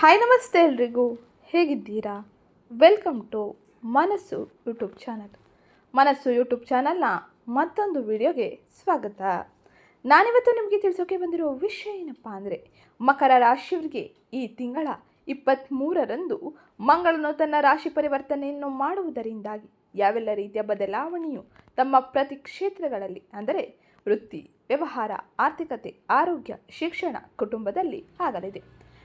Hi ನಮಸ್ತೆ ಎಲ್ರಿಗೂ. ಹೇಗಿದ್ದೀರಾ? Welcome to Manassu YouTube channel Manassu YouTube ಚಾನಲ್ನ ಮತ್ತೊಂದು ವಿಡಿಯೋಗೆ ಸ್ವಾಗತ. ನಾನಿವತ್ತು ನಿಮಗೆ ತಿಳಿಸೋಕೆ ಬಂದಿರೋ ವಿಷಯ ಏನಪ್ಪ ಅಂದರೆ, ಮಕರ ರಾಶಿಯವರಿಗೆ ಈ ತಿಂಗಳ ಇಪ್ಪತ್ತ್ಮೂರರಂದು ಮಂಗಳನು ತನ್ನ ರಾಶಿ ಪರಿವರ್ತನೆಯನ್ನು ಮಾಡುವುದರಿಂದಾಗಿ ಯಾವೆಲ್ಲ ರೀತಿಯ ಬದಲಾವಣೆಯು ತಮ್ಮ ಪ್ರತಿ ಕ್ಷೇತ್ರಗಳಲ್ಲಿ ಅಂದರೆ ವೃತ್ತಿ, ವ್ಯವಹಾರ, ಆರ್ಥಿಕತೆ, ಆರೋಗ್ಯ, ಶಿಕ್ಷಣ, ಕುಟುಂಬದಲ್ಲಿ ಆಗಲಿದೆ.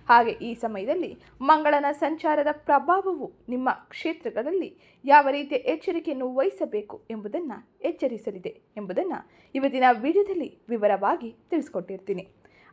ಹಾಗೆ ಈ ಸಮಯದಲ್ಲಿ ಮಂಗಳನ ಸಂಚಾರದ ಪ್ರಭಾವವು ನಿಮ್ಮ ಕ್ಷೇತ್ರಗಳಲ್ಲಿ ಯಾವ ರೀತಿಯ ಎಚ್ಚರಿಕೆಯನ್ನು ವಹಿಸಬೇಕು ಎಂಬುದನ್ನು ಎಚ್ಚರಿಸಲಿದೆ ಎಂಬುದನ್ನು ಇವತ್ತಿನ ವಿಡಿಯೋದಲ್ಲಿ ವಿವರವಾಗಿ ತಿಳಿಸ್ಕೊಟ್ಟಿರ್ತೀನಿ.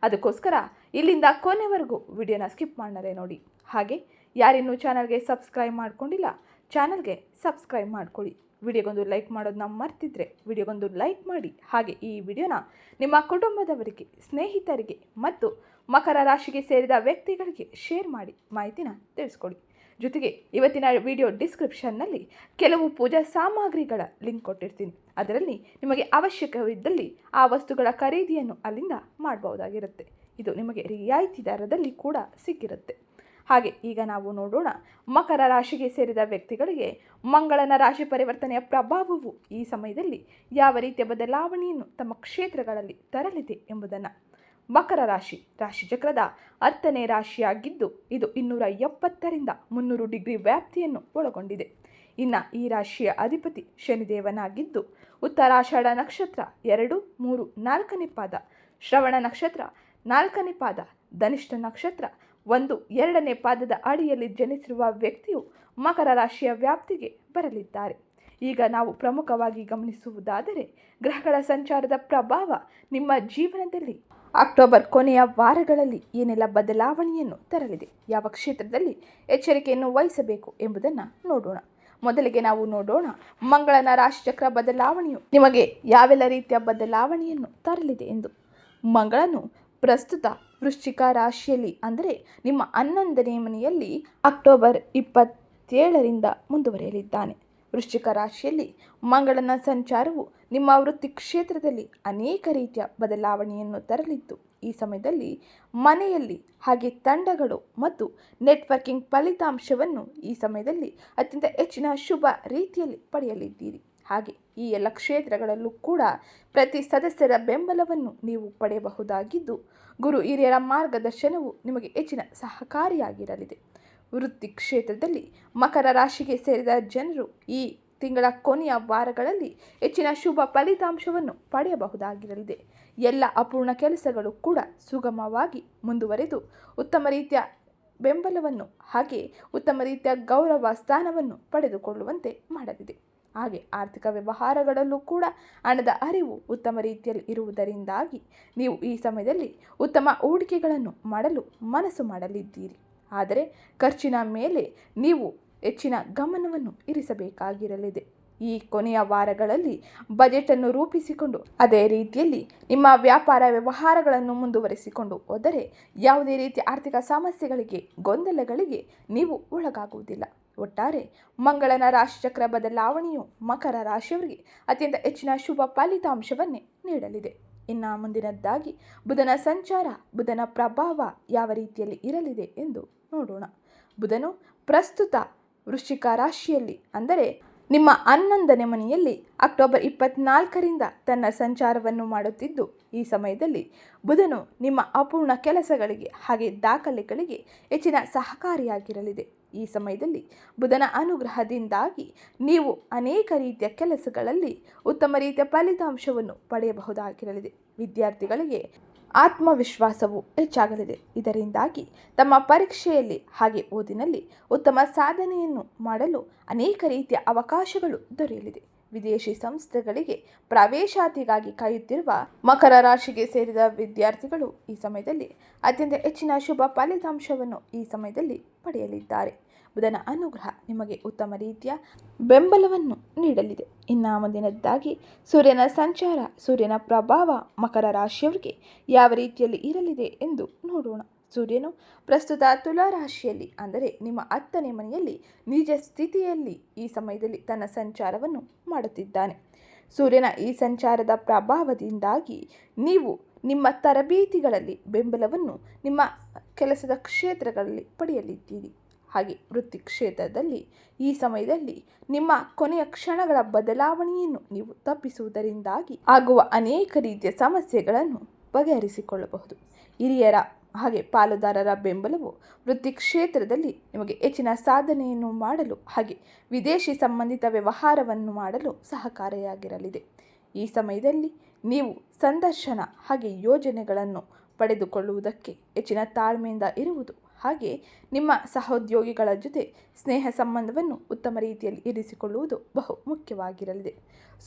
ಅದಕ್ಕೋಸ್ಕರ ಇಲ್ಲಿಂದ ಕೊನೆವರೆಗೂ ವಿಡಿಯೋನ ಸ್ಕಿಪ್ ಮಾಡಲೇ ನೋಡಿ. ಹಾಗೆ ಯಾರಿನ್ನೂ ಚಾನಲ್ಗೆ ಸಬ್ಸ್ಕ್ರೈಬ್ ಮಾಡ್ಕೊಂಡಿಲ್ಲ, ಚಾನಲ್ಗೆ ಸಬ್ಸ್ಕ್ರೈಬ್ ಮಾಡ್ಕೊಳ್ಳಿ. ವಿಡಿಯೋಗೊಂದು ಲೈಕ್ ಮಾಡೋದನ್ನ ಮರ್ತಿದ್ರೆ ವಿಡಿಯೋಗೊಂದು ಲೈಕ್ ಮಾಡಿ. ಹಾಗೆ ಈ ವಿಡಿಯೋನ ನಿಮ್ಮ ಕುಟುಂಬದವರಿಗೆ, ಸ್ನೇಹಿತರಿಗೆ ಮತ್ತು ಮಕರ ರಾಶಿಗೆ ಸೇರಿದ ವ್ಯಕ್ತಿಗಳಿಗೆ ಶೇರ್ ಮಾಡಿ ಮಾಹಿತಿನ ತಿಳಿಸ್ಕೊಡಿ. ಜೊತೆಗೆ ಇವತ್ತಿನ ವಿಡಿಯೋ ಡಿಸ್ಕ್ರಿಪ್ಷನ್ನಲ್ಲಿ ಕೆಲವು ಪೂಜಾ ಸಾಮಗ್ರಿಗಳ ಲಿಂಕ್ ಕೊಟ್ಟಿರ್ತೀನಿ. ಅದರಲ್ಲಿ ನಿಮಗೆ ಅವಶ್ಯಕವಿದ್ದಲ್ಲಿ ಆ ವಸ್ತುಗಳ ಖರೀದಿಯನ್ನು ಅಲ್ಲಿಂದ ಮಾಡಬಹುದಾಗಿರುತ್ತೆ. ಇದು ನಿಮಗೆ ರಿಯಾಯಿತಿ ದರದಲ್ಲಿ ಕೂಡ ಸಿಕ್ಕಿರುತ್ತೆ. ಹಾಗೆ ಈಗ ನಾವು ನೋಡೋಣ, ಮಕರ ರಾಶಿಗೆ ಸೇರಿದ ವ್ಯಕ್ತಿಗಳಿಗೆ ಮಂಗಳನ ರಾಶಿ ಪರಿವರ್ತನೆಯ ಪ್ರಭಾವವು ಈ ಸಮಯದಲ್ಲಿ ಯಾವ ರೀತಿಯ ಬದಲಾವಣೆಯನ್ನು ತಮ್ಮ ಕ್ಷೇತ್ರಗಳಲ್ಲಿ ತರಲಿದೆ ಎಂಬುದನ್ನು ಮಕರ ರಾಶಿ ರಾಶಿ ಚಕ್ರದ ಹತ್ತನೇ ರಾಶಿಯಾಗಿದ್ದು ಇದು ಇನ್ನೂರ ಎಪ್ಪತ್ತರಿಂದ ಮುನ್ನೂರು ಡಿಗ್ರಿ ವ್ಯಾಪ್ತಿಯನ್ನು ಒಳಗೊಂಡಿದೆ. ಇನ್ನು ಈ ರಾಶಿಯ ಅಧಿಪತಿ ಶನಿದೇವನಾಗಿದ್ದು ಉತ್ತರಾಷಾಢ ನಕ್ಷತ್ರ ಎರಡು, ಮೂರು, ನಾಲ್ಕನೇ ಪಾದ, ಶ್ರವಣ ನಕ್ಷತ್ರ ನಾಲ್ಕನೇ ಪಾದ, ಧನಿಷ್ಠ ನಕ್ಷತ್ರ ಒಂದು, ಎರಡನೇ ಪಾದದ ಅಡಿಯಲ್ಲಿ ಜನಿಸಿರುವ ವ್ಯಕ್ತಿಯು ಮಕರ ರಾಶಿಯ ವ್ಯಾಪ್ತಿಗೆ ಬರಲಿದ್ದಾರೆ. ಈಗ ನಾವು ಪ್ರಮುಖವಾಗಿ ಗಮನಿಸುವುದಾದರೆ ಗ್ರಹಗಳ ಸಂಚಾರದ ಪ್ರಭಾವ ನಿಮ್ಮ ಜೀವನದಲ್ಲಿ. ಅಕ್ಟೋಬರ್ ಕೊನೆಯ ವಾರಗಳಲ್ಲಿ ಏನೆಲ್ಲ ಬದಲಾವಣೆಯನ್ನು ತರಲಿದೆ? ಯಾವ ಕ್ಷೇತ್ರದಲ್ಲಿ ಎಚ್ಚರಿಕೆಯನ್ನು ವಹಿಸಬೇಕು ಎಂಬುದನ್ನು ನೋಡೋಣ. ಮೊದಲಿಗೆ ನಾವು ನೋಡೋಣ ಮಂಗಳನ ರಾಶಿಚಕ್ರ ಬದಲಾವಣೆಯು ನಿಮಗೆ ಯಾವೆಲ್ಲ ರೀತಿಯ ಬದಲಾವಣೆಯನ್ನು ತರಲಿದೆ ಎಂದು. ಮಂಗಳನು ಪ್ರಸ್ತುತ ವೃಶ್ಚಿಕ ರಾಶಿಯಲ್ಲಿ ಅಂದರೆ ನಿಮ್ಮ ಹನ್ನೊಂದನೇ ಮನೆಯಲ್ಲಿ ಅಕ್ಟೋಬರ್ ಇಪ್ಪತ್ತೇಳರಿಂದ ಮುಂದುವರಿಯಲಿದ್ದಾನೆ. ವೃಶ್ಚಿಕ ರಾಶಿಯಲ್ಲಿ ಮಂಗಳನ ಸಂಚಾರವು ನಿಮ್ಮ ವೃತ್ತಿ ಕ್ಷೇತ್ರದಲ್ಲಿ ಅನೇಕ ರೀತಿಯ ಬದಲಾವಣೆಯನ್ನು ತರಲಿದ್ದು, ಈ ಸಮಯದಲ್ಲಿ ಮನೆಯಲ್ಲಿ ಹಾಗೆ ತಂಡಗಳು ಮತ್ತು ನೆಟ್ವರ್ಕಿಂಗ್ ಫಲಿತಾಂಶವನ್ನು ಈ ಸಮಯದಲ್ಲಿ ಅತ್ಯಂತ ಹೆಚ್ಚಿನ ಶುಭ ರೀತಿಯಲ್ಲಿ ಪಡೆಯಲಿದ್ದೀರಿ. ಹಾಗೆ ಈ ಎಲ್ಲ ಕ್ಷೇತ್ರಗಳಲ್ಲೂ ಕೂಡ ಪ್ರತಿ ಸದಸ್ಯರ ಬೆಂಬಲವನ್ನು ನೀವು ಪಡೆಯಬಹುದಾಗಿದ್ದು, ಗುರು ಹಿರಿಯರ ಮಾರ್ಗದರ್ಶನವು ನಿಮಗೆ ಹೆಚ್ಚಿನ ಸಹಕಾರಿಯಾಗಿರಲಿದೆ. ವೃತ್ತಿ ಕ್ಷೇತ್ರದಲ್ಲಿ ಮಕರ ರಾಶಿಗೆ ಸೇರಿದ ಜನರು ಈ ತಿಂಗಳ ಕೊನೆಯ ವಾರಗಳಲ್ಲಿ ಹೆಚ್ಚಿನ ಶುಭ ಫಲಿತಾಂಶವನ್ನು ಪಡೆಯಬಹುದಾಗಿರಲಿದೆ. ಎಲ್ಲ ಅಪೂರ್ಣ ಕೆಲಸಗಳು ಕೂಡ ಸುಗಮವಾಗಿ ಮುಂದುವರೆದು ಉತ್ತಮ ರೀತಿಯ ಬೆಂಬಲವನ್ನು ಹಾಗೆ ಉತ್ತಮ ರೀತಿಯ ಗೌರವ ಸ್ಥಾನವನ್ನು ಪಡೆದುಕೊಳ್ಳುವಂತೆ ಮಾಡಲಿದೆ. ಹಾಗೆ ಆರ್ಥಿಕ ವ್ಯವಹಾರಗಳಲ್ಲೂ ಕೂಡ ಹಣದ ಅರಿವು ಉತ್ತಮ ರೀತಿಯಲ್ಲಿ ಇರುವುದರಿಂದಾಗಿ ನೀವು ಈ ಸಮಯದಲ್ಲಿ ಉತ್ತಮ ಹೂಡಿಕೆಗಳನ್ನು ಮಾಡಲು ಮನಸ್ಸು ಮಾಡಲಿದ್ದೀರಿ. ಆದರೆ ಖರ್ಚಿನ ಮೇಲೆ ನೀವು ಹೆಚ್ಚಿನ ಗಮನವನ್ನು ಇರಿಸಬೇಕಾಗಿರಲಿದೆ. ಈ ಕೊನೆಯ ವಾರಗಳಲ್ಲಿ ಬಜೆಟನ್ನು ರೂಪಿಸಿಕೊಂಡು ಅದೇ ರೀತಿಯಲ್ಲಿ ನಿಮ್ಮ ವ್ಯಾಪಾರ ವ್ಯವಹಾರಗಳನ್ನು ಮುಂದುವರಿಸಿಕೊಂಡು ಹೋದರೆ ಯಾವುದೇ ರೀತಿಯ ಆರ್ಥಿಕ ಸಮಸ್ಯೆಗಳಿಗೆ, ಗೊಂದಲಗಳಿಗೆ ನೀವು ಒಳಗಾಗುವುದಿಲ್ಲ. ಒಟ್ಟಾರೆ ಮಂಗಳನ ರಾಶಿಚಕ್ರ ಬದಲಾವಣೆಯು ಮಕರ ರಾಶಿಯವರಿಗೆ ಅತ್ಯಂತ ಹೆಚ್ಚಿನ ಶುಭ ಫಲಿತಾಂಶವನ್ನೇ ನೀಡಲಿದೆ. ಇನ್ನು ಮುಂದಿನದ್ದಾಗಿ ಬುಧನ ಸಂಚಾರ, ಬುಧನ ಪ್ರಭಾವ ಯಾವ ರೀತಿಯಲ್ಲಿ ಇರಲಿದೆ ಎಂದು ನೋಡೋಣ. ಬುಧನು, ಪ್ರಸ್ತುತ ವೃಶ್ಚಿಕ ರಾಶಿಯಲ್ಲಿ, ಅಂದರೆ ನಿಮ್ಮ ಹನ್ನೊಂದನೇ ಮನೆಯಲ್ಲಿ ಅಕ್ಟೋಬರ್ ಇಪ್ಪತ್ನಾಲ್ಕರಿಂದ ತನ್ನ ಸಂಚಾರವನ್ನು ಮಾಡುತ್ತಿದ್ದು, ಈ ಸಮಯದಲ್ಲಿ ಬುಧನು ನಿಮ್ಮ ಅಪೂರ್ಣ ಕೆಲಸಗಳಿಗೆ ಹಾಗೆ ದಾಖಲೆಗಳಿಗೆ ಹೆಚ್ಚಿನ ಸಹಕಾರಿಯಾಗಿರಲಿದೆ. ಈ ಸಮಯದಲ್ಲಿ ಬುಧನ ಅನುಗ್ರಹದಿಂದಾಗಿ ನೀವು ಅನೇಕ ರೀತಿಯ ಕೆಲಸಗಳಲ್ಲಿ ಉತ್ತಮ ರೀತಿಯ ಫಲಿತಾಂಶವನ್ನು ಪಡೆಯಬಹುದಾಗಿರಲಿದೆ. ವಿದ್ಯಾರ್ಥಿಗಳಿಗೆ ಆತ್ಮವಿಶ್ವಾಸವು ಹೆಚ್ಚಾಗಲಿದೆ. ಇದರಿಂದಾಗಿ ತಮ್ಮ ಪರೀಕ್ಷೆಯಲ್ಲಿ ಹಾಗೆ ಓದಿನಲ್ಲಿ ಉತ್ತಮ ಸಾಧನೆಯನ್ನು ಮಾಡಲು ಅನೇಕ ರೀತಿಯ ಅವಕಾಶಗಳು ದೊರೆಯಲಿದೆ. ವಿದೇಶಿ ಸಂಸ್ಥೆಗಳಿಗೆ ಪ್ರವೇಶಾತಿಗಾಗಿ ಕಾಯುತ್ತಿರುವ ಮಕರ ರಾಶಿಗೆ ಸೇರಿದ ವಿದ್ಯಾರ್ಥಿಗಳು ಈ ಸಮಯದಲ್ಲಿ ಅತ್ಯಂತ ಹೆಚ್ಚಿನ ಶುಭ ಫಲಿತಾಂಶವನ್ನು ಈ ಸಮಯದಲ್ಲಿ ಪಡೆಯಲಿದ್ದಾರೆ. ಬುಧನ ಅನುಗ್ರಹ ನಿಮಗೆ ಉತ್ತಮ ರೀತಿಯ ಬೆಂಬಲವನ್ನು ನೀಡಲಿದೆ. ಇನ್ನು ಮುಂದಿನದ್ದಾಗಿ ಸೂರ್ಯನ ಸಂಚಾರ, ಸೂರ್ಯನ ಪ್ರಭಾವ ಮಕರ ರಾಶಿಯವರಿಗೆ ಯಾವ ರೀತಿಯಲ್ಲಿ ಇರಲಿದೆ ಎಂದು ನೋಡೋಣ. ಸೂರ್ಯನು ಪ್ರಸ್ತುತ ತುಲಾ ರಾಶಿಯಲ್ಲಿ, ಅಂದರೆ ನಿಮ್ಮ ಹತ್ತನೇ ಮನೆಯಲ್ಲಿ ನಿಜ ಸ್ಥಿತಿಯಲ್ಲಿ ಈ ಸಮಯದಲ್ಲಿ ತನ್ನ ಸಂಚಾರವನ್ನು ಮಾಡುತ್ತಿದ್ದಾನೆ. ಸೂರ್ಯನ ಈ ಸಂಚಾರದ ಪ್ರಭಾವದಿಂದಾಗಿ ನೀವು ನಿಮ್ಮ ತರಬೇತಿಗಳಲ್ಲಿ ಬೆಂಬಲವನ್ನು ನಿಮ್ಮ ಕೆಲಸದ ಕ್ಷೇತ್ರಗಳಲ್ಲಿ ಪಡೆಯಲಿದ್ದೀರಿ. ಹಾಗೆ ವೃತ್ತಿ ಕ್ಷೇತ್ರದಲ್ಲಿ ಈ ಸಮಯದಲ್ಲಿ ನಿಮ್ಮ ಕೊನೆಯ ಕ್ಷಣಗಳ ಬದಲಾವಣೆಯನ್ನು ನೀವು ತಪ್ಪಿಸುವುದರಿಂದಾಗಿ ಆಗುವ ಅನೇಕ ರೀತಿಯ ಸಮಸ್ಯೆಗಳನ್ನು ಬಗೆಹರಿಸಿಕೊಳ್ಳಬಹುದು. ಹಿರಿಯರ ಹಾಗೆ ಪಾಲುದಾರರ ಬೆಂಬಲವು ವೃತ್ತಿ ಕ್ಷೇತ್ರದಲ್ಲಿ ನಿಮಗೆ ಹೆಚ್ಚಿನ ಸಾಧನೆಯನ್ನು ಮಾಡಲು ಹಾಗೆ ವಿದೇಶಿ ಸಂಬಂಧಿತ ವ್ಯವಹಾರವನ್ನು ಮಾಡಲು ಸಹಕಾರಿಯಾಗಿರಲಿದೆ. ಈ ಸಮಯದಲ್ಲಿ ನೀವು ಸಂದರ್ಶನ ಹಾಗೆ ಯೋಜನೆಗಳನ್ನು ಪಡೆದುಕೊಳ್ಳುವುದಕ್ಕೆ ಹೆಚ್ಚಿನ ತಾಳ್ಮೆಯಿಂದ ಇರುವುದು ಹಾಗೆ ನಿಮ್ಮ ಸಹೋದ್ಯೋಗಿಗಳ ಜೊತೆ ಸ್ನೇಹ ಸಂಬಂಧವನ್ನು ಉತ್ತಮ ರೀತಿಯಲ್ಲಿ ಇರಿಸಿಕೊಳ್ಳುವುದು ಬಹು ಮುಖ್ಯವಾಗಿರಲಿದೆ.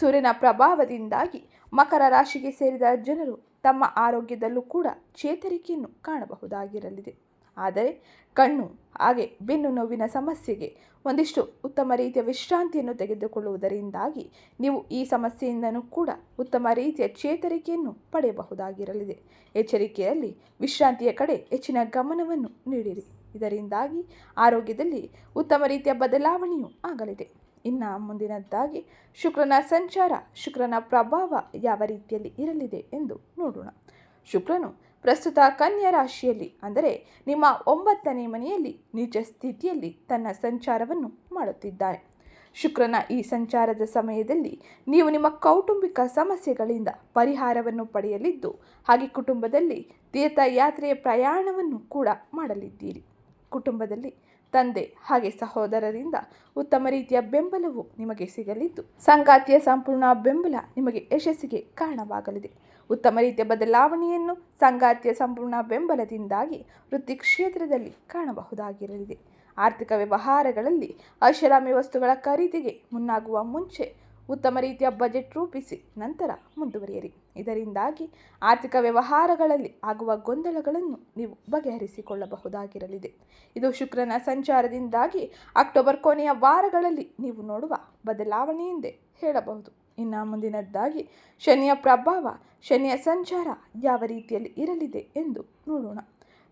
ಸೂರ್ಯನ ಪ್ರಭಾವದಿಂದಾಗಿ ಮಕರ ರಾಶಿಗೆ ಸೇರಿದ ಜನರು ತಮ್ಮ ಆರೋಗ್ಯದಲ್ಲೂ ಕೂಡ ಚೇತರಿಕೆಯನ್ನು ಕಾಣಬಹುದಾಗಿರಲಿದೆ. ಆದರೆ ಕಣ್ಣು, ಹಾಗೆ ಬೆನ್ನು ನೋವಿನ ಸಮಸ್ಯೆಗೆ ಒಂದಿಷ್ಟು ಉತ್ತಮ ರೀತಿಯ ವಿಶ್ರಾಂತಿಯನ್ನು ತೆಗೆದುಕೊಳ್ಳುವುದರಿಂದಾಗಿ ನೀವು ಈ ಸಮಸ್ಯೆಯಿಂದನೂ ಕೂಡ ಉತ್ತಮ ರೀತಿಯ ಚೇತರಿಕೆಯನ್ನು ಪಡೆಯಬಹುದಾಗಿರಲಿದೆ. ಎಚ್ಚರಿಕೆಯಲ್ಲಿ ವಿಶ್ರಾಂತಿಯ ಕಡೆ ಹೆಚ್ಚಿನ ಗಮನವನ್ನು ನೀಡಿರಿ. ಇದರಿಂದಾಗಿ ಆರೋಗ್ಯದಲ್ಲಿ ಉತ್ತಮ ರೀತಿಯ ಬದಲಾವಣೆಯೂ ಆಗಲಿದೆ. ಇನ್ನು ಮುಂದಿನದ್ದಾಗಿ, ಶುಕ್ರನ ಸಂಚಾರ, ಶುಕ್ರನ ಪ್ರಭಾವ ಯಾವ ರೀತಿಯಲ್ಲಿ ಇರಲಿದೆ ಎಂದು ನೋಡೋಣ. ಶುಕ್ರನು ಪ್ರಸ್ತುತ ಕನ್ಯಾ ರಾಶಿಯಲ್ಲಿ, ಅಂದರೆ ನಿಮ್ಮ ಒಂಬತ್ತನೇ ಮನೆಯಲ್ಲಿ ನಿಜ ಸ್ಥಿತಿಯಲ್ಲಿ ತನ್ನ ಸಂಚಾರವನ್ನು ಮಾಡುತ್ತಿದ್ದಾರೆ. ಶುಕ್ರನ ಈ ಸಂಚಾರದ ಸಮಯದಲ್ಲಿ ನೀವು ನಿಮ್ಮ ಕೌಟುಂಬಿಕ ಸಮಸ್ಯೆಗಳಿಂದ ಪರಿಹಾರವನ್ನು ಪಡೆಯಲಿದ್ದು, ಹಾಗೆ ಕುಟುಂಬದಲ್ಲಿ ತೀರ್ಥಯಾತ್ರೆಯ ಪ್ರಯಾಣವನ್ನು ಕೂಡ ಮಾಡಲಿದ್ದೀರಿ. ಕುಟುಂಬದಲ್ಲಿ ತಂದೆ ಹಾಗೆ ಸಹೋದರರಿಂದ ಉತ್ತಮ ರೀತಿಯ ಬೆಂಬಲವು ನಿಮಗೆ ಸಿಗಲಿದ್ದು, ಸಂಗಾತಿಯ ಸಂಪೂರ್ಣ ಬೆಂಬಲ ನಿಮಗೆ ಯಶಸ್ಸಿಗೆ ಕಾರಣವಾಗಲಿದೆ. ಉತ್ತಮ ರೀತಿಯ ಬದಲಾವಣೆಯನ್ನು ಸಂಗಾತಿಯ ಸಂಪೂರ್ಣ ಬೆಂಬಲದಿಂದಾಗಿ ವೃತ್ತಿ ಕ್ಷೇತ್ರದಲ್ಲಿ ಕಾಣಬಹುದಾಗಿರಲಿದೆ. ಆರ್ಥಿಕ ವ್ಯವಹಾರಗಳಲ್ಲಿ ಐಷಾರಾಮಿ ವಸ್ತುಗಳ ಖರೀದಿಗೆ ಮುನ್ನಾಗುವ ಮುಂಚೆ ಉತ್ತಮ ರೀತಿಯ ಬಜೆಟ್ ರೂಪಿಸಿ ನಂತರ ಮುಂದುವರಿಯಿರಿ. ಇದರಿಂದಾಗಿ ಆರ್ಥಿಕ ವ್ಯವಹಾರಗಳಲ್ಲಿ ಆಗುವ ಗೊಂದಲಗಳನ್ನು ನೀವು ಬಗೆಹರಿಸಿಕೊಳ್ಳಬಹುದಾಗಿರಲಿದೆ. ಇದು ಶುಕ್ರನ ಸಂಚಾರದಿಂದಾಗಿ ಅಕ್ಟೋಬರ್ ಕೊನೆಯ ವಾರಗಳಲ್ಲಿ ನೀವು ನೋಡುವ ಬದಲಾವಣೆಯೆಂದೇ ಹೇಳಬಹುದು. ಇನ್ನು ಮುಂದಿನದ್ದಾಗಿ, ಶನಿಯ ಪ್ರಭಾವ, ಶನಿಯ ಸಂಚಾರ ಯಾವ ರೀತಿಯಲ್ಲಿ ಇರಲಿದೆ ಎಂದು ನೋಡೋಣ.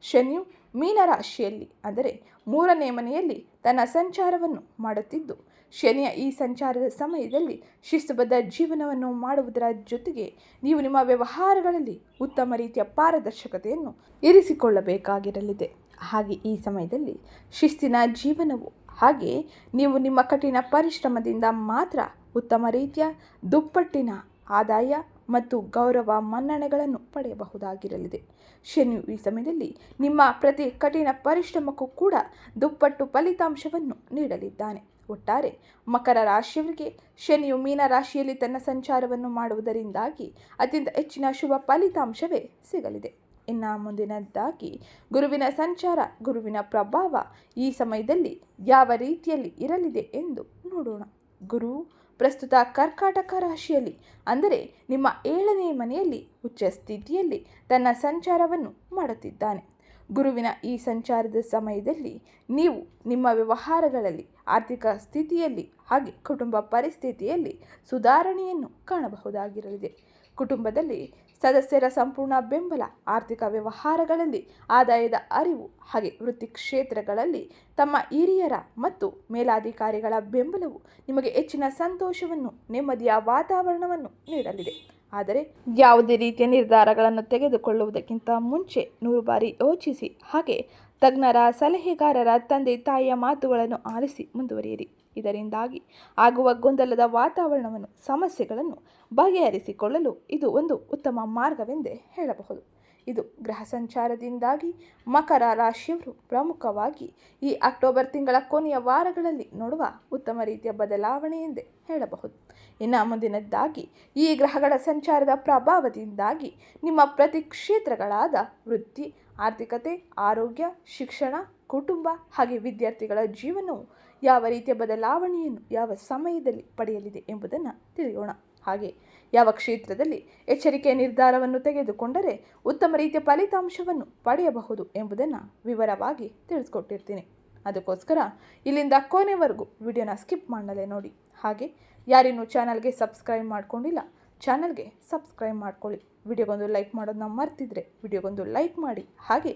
ಶನಿಯು ಮೀನರಾಶಿಯಲ್ಲಿ ಅಂದರೆ ಮೂರನೇ ಮನೆಯಲ್ಲಿ ತನ್ನ ಸಂಚಾರವನ್ನು ಮಾಡುತ್ತಿದ್ದು, ಶನಿಯ ಈ ಸಂಚಾರದ ಸಮಯದಲ್ಲಿ ಶಿಸ್ತುಬದ್ಧ ಜೀವನವನ್ನು ಮಾಡುವುದರ ಜೊತೆಗೆ ನೀವು ನಿಮ್ಮ ವ್ಯವಹಾರಗಳಲ್ಲಿ ಉತ್ತಮ ರೀತಿಯ ಪಾರದರ್ಶಕತೆಯನ್ನು ಇರಿಸಿಕೊಳ್ಳಬೇಕಾಗಿರಲಿದೆ. ಹಾಗೆ ಈ ಸಮಯದಲ್ಲಿ ಶಿಸ್ತಿನ ಜೀವನವು ಹಾಗೆ ನೀವು ನಿಮ್ಮ ಕಠಿಣ ಪರಿಶ್ರಮದಿಂದ ಮಾತ್ರ ಉತ್ತಮ ರೀತಿಯ ದುಪ್ಪಟ್ಟಿನ ಆದಾಯ ಮತ್ತು ಗೌರವ ಮನ್ನಣೆಗಳನ್ನು ಪಡೆಯಬಹುದಾಗಿರಲಿದೆ. ಶನಿ ಈ ಸಮಯದಲ್ಲಿ ನಿಮ್ಮ ಪ್ರತಿ ಕಠಿಣ ಪರಿಶ್ರಮಕ್ಕೂ ಕೂಡ ದುಪ್ಪಟ್ಟು ಫಲಿತಾಂಶವನ್ನು ನೀಡಲಿದ್ದಾನೆ. ಒಟ್ಟಾರೆ ಮಕರ ರಾಶಿಯವರಿಗೆ ಶನಿಯು ಮೀನ ರಾಶಿಯಲ್ಲಿ ತನ್ನ ಸಂಚಾರವನ್ನು ಮಾಡುವುದರಿಂದಾಗಿ ಅತ್ಯಂತ ಹೆಚ್ಚಿನ ಶುಭ ಫಲಿತಾಂಶವೇ ಸಿಗಲಿದೆ. ಇನ್ನು ಮುಂದಿನದ್ದಾಗಿ ಗುರುವಿನ ಸಂಚಾರ, ಗುರುವಿನ ಪ್ರಭಾವ ಈ ಸಮಯದಲ್ಲಿ ಯಾವ ರೀತಿಯಲ್ಲಿ ಇರಲಿದೆ ಎಂದು ನೋಡೋಣ. ಗುರು ಪ್ರಸ್ತುತ ಕರ್ಕಾಟಕ ರಾಶಿಯಲ್ಲಿ ಅಂದರೆ ನಿಮ್ಮ ಏಳನೇ ಮನೆಯಲ್ಲಿ ಉಚ್ಚ ಸ್ಥಿತಿಯಲ್ಲಿ ತನ್ನ ಸಂಚಾರವನ್ನು ಮಾಡುತ್ತಿದ್ದಾನೆ. ಗುರುವಿನ ಈ ಸಂಚಾರದ ಸಮಯದಲ್ಲಿ ನೀವು ನಿಮ್ಮ ವ್ಯವಹಾರಗಳಲ್ಲಿ, ಆರ್ಥಿಕ ಸ್ಥಿತಿಯಲ್ಲಿ ಹಾಗೆ ಕುಟುಂಬ ಪರಿಸ್ಥಿತಿಯಲ್ಲಿ ಸುಧಾರಣೆಯನ್ನು ಕಾಣಬಹುದಾಗಿರಲಿದೆ. ಕುಟುಂಬದಲ್ಲಿ ಸದಸ್ಯರ ಸಂಪೂರ್ಣ ಬೆಂಬಲ, ಆರ್ಥಿಕ ವ್ಯವಹಾರಗಳಲ್ಲಿ ಆದಾಯದ ಅರಿವು ಹಾಗೆ ವೃತ್ತಿ ಕ್ಷೇತ್ರಗಳಲ್ಲಿ ತಮ್ಮ ಹಿರಿಯರ ಮತ್ತು ಮೇಲಾಧಿಕಾರಿಗಳ ಬೆಂಬಲವು ನಿಮಗೆ ಹೆಚ್ಚಿನ ಸಂತೋಷವನ್ನು, ನೆಮ್ಮದಿಯ ವಾತಾವರಣವನ್ನು ನೀಡಲಿದೆ. ಆದರೆ ಯಾವುದೇ ರೀತಿಯ ನಿರ್ಧಾರಗಳನ್ನು ತೆಗೆದುಕೊಳ್ಳುವುದಕ್ಕಿಂತ ಮುಂಚೆ ನೂರು ಬಾರಿ ಯೋಚಿಸಿ. ಹಾಗೆ ತಜ್ಞರ ಸಲಹೆಗಾರರ ತಂದೆ ತಾಯಿಯ ಮಾತುಗಳನ್ನು ಆಲಿಸಿ ಮುಂದುವರಿಯಿರಿ. ಇದರಿಂದಾಗಿ ಆಗುವ ಗೊಂದಲದ ವಾತಾವರಣವನ್ನು, ಸಮಸ್ಯೆಗಳನ್ನು ಬಗೆಹರಿಸಿಕೊಳ್ಳಲು ಇದು ಒಂದು ಉತ್ತಮ ಮಾರ್ಗವೆಂದೇ ಹೇಳಬಹುದು. ಇದು ಗ್ರಹ ಸಂಚಾರದಿಂದಾಗಿ ಮಕರ ರಾಶಿಯವರು ಪ್ರಮುಖವಾಗಿ ಈ ಅಕ್ಟೋಬರ್ ತಿಂಗಳ ಕೊನೆಯ ವಾರಗಳಲ್ಲಿ ನೋಡುವ ಉತ್ತಮ ರೀತಿಯ ಬದಲಾವಣೆ ಎಂದೇ ಹೇಳಬಹುದು. ಇನ್ನು ಮುಂದಿನದ್ದಾಗಿ, ಈ ಗ್ರಹಗಳ ಸಂಚಾರದ ಪ್ರಭಾವದಿಂದಾಗಿ ನಿಮ್ಮ ಪ್ರತಿ ಕ್ಷೇತ್ರಗಳಾದ ವೃತ್ತಿ, ಆರ್ಥಿಕತೆ, ಆರೋಗ್ಯ, ಶಿಕ್ಷಣ, ಕುಟುಂಬ ಹಾಗೆ ವಿದ್ಯಾರ್ಥಿಗಳ ಜೀವನವು ಯಾವ ರೀತಿಯ ಬದಲಾವಣೆಯನ್ನು ಯಾವ ಸಮಯದಲ್ಲಿ ಪಡೆಯಲಿದೆ ಎಂಬುದನ್ನು ತಿಳಿಯೋಣ. ಹಾಗೆ ಯಾವ ಕ್ಷೇತ್ರದಲ್ಲಿ ಎಚ್ಚರಿಕೆಯ ನಿರ್ಧಾರವನ್ನು ತೆಗೆದುಕೊಂಡರೆ ಉತ್ತಮ ರೀತಿಯ ಫಲಿತಾಂಶವನ್ನು ಪಡೆಯಬಹುದು ಎಂಬುದನ್ನು ವಿವರವಾಗಿ ತಿಳಿಸ್ಕೊಟ್ಟಿರ್ತೀನಿ. ಅದಕ್ಕೋಸ್ಕರ ಇಲ್ಲಿಂದ ಕೊನೆವರೆಗೂ ವಿಡಿಯೋನ ಸ್ಕಿಪ್ ಮಾಡಲೇ ನೋಡಿ. ಹಾಗೆ ಯಾರಿನ್ನೂ ಚಾನಲ್ಗೆ ಸಬ್ಸ್ಕ್ರೈಬ್ ಮಾಡ್ಕೊಂಡಿಲ್ಲ, ಚಾನಲ್ಗೆ ಸಬ್ಸ್ಕ್ರೈಬ್ ಮಾಡ್ಕೊಳ್ಳಿ. ವಿಡಿಯೋಗೊಂದು ಲೈಕ್ ಮಾಡೋದನ್ನ ಮರ್ತಿದ್ರೆ ವಿಡಿಯೋಗೊಂದು ಲೈಕ್ ಮಾಡಿ. ಹಾಗೆ